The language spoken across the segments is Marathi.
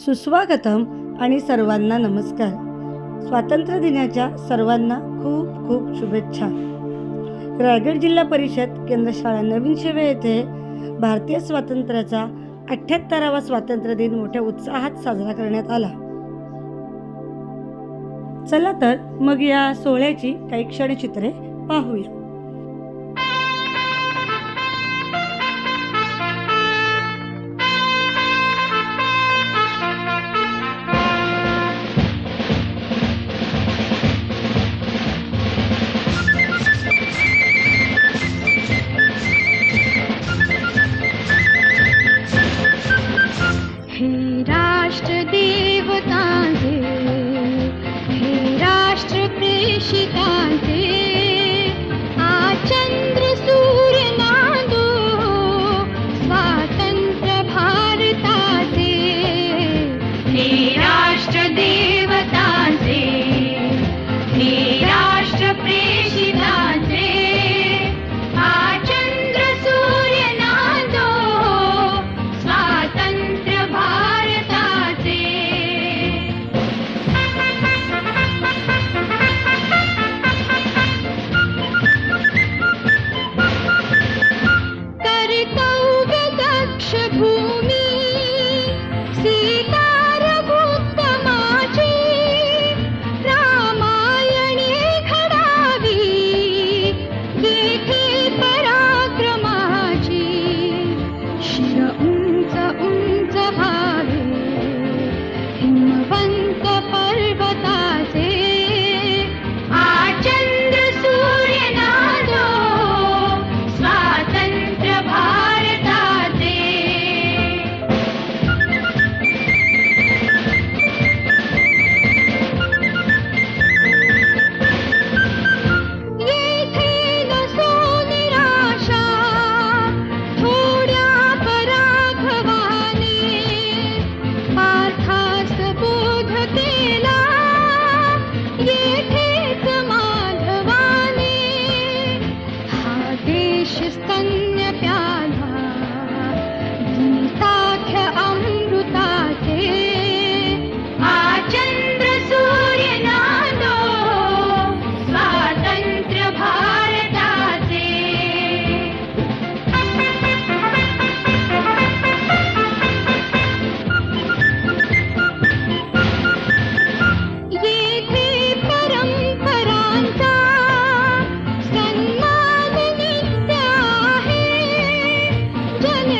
सुस्वागतम आणि सर्वांना नमस्कार. स्वातंत्र्य दिनाच्या सर्वांना खूप खूप शुभेच्छा. रायगड जिल्हा परिषद केंद्र शाळा नवीन शिवे येथे भारतीय स्वातंत्र्याचा अठ्ठ्याहत्तरावा स्वातंत्र्य दिन मोठ्या उत्साहात साजरा करण्यात आला. चला तर मग या सोहळ्याची काही क्षणचित्रे पाहूया. प्रेषितांचे oh Yeah.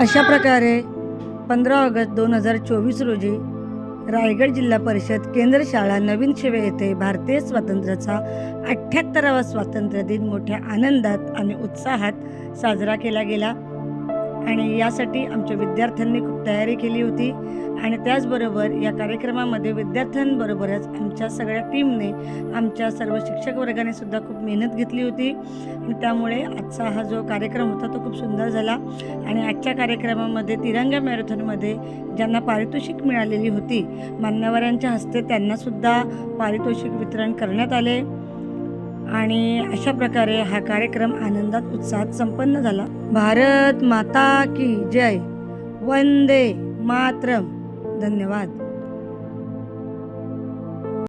अशा प्रकारे पंधरा ऑगस्ट दोन हजार चोवीस रोजी रायगड जिल्हा परिषद केंद्र शाळा नवीन शिवे येथे भारतीय स्वातंत्र्याचा अठ्ठ्याहत्तरावा स्वातंत्र्य दिन मोठ्या आनंदात आणि उत्साहात साजरा केला गेला. आणि यासाठी आमच्या विद्यार्थ्यांनी खूप तयारी केली होती. आणि त्याचबरोबर या कार्यक्रमामध्ये विद्यार्थ्यांबरोबरच आमच्या सगळ्या टीमने आमच्या सर्व शिक्षक वर्गाने सुद्धा खूप मेहनत घेतली होती. आणि त्यामुळे आजचा हा जो कार्यक्रम होता तो खूप सुंदर झाला. आणि आजच्या कार्यक्रमामध्ये तिरंगा मॅरेथॉनमध्ये ज्यांना पारितोषिक मिळालेली होती मान्यवरांच्या हस्ते त्यांनासुद्धा पारितोषिक वितरण करण्यात आले. आणि अशा प्रकारे हा कार्यक्रम आनंदात उत्साहात संपन्न झाला. भारत माता की जय. वंदे मातरम. धन्यवाद.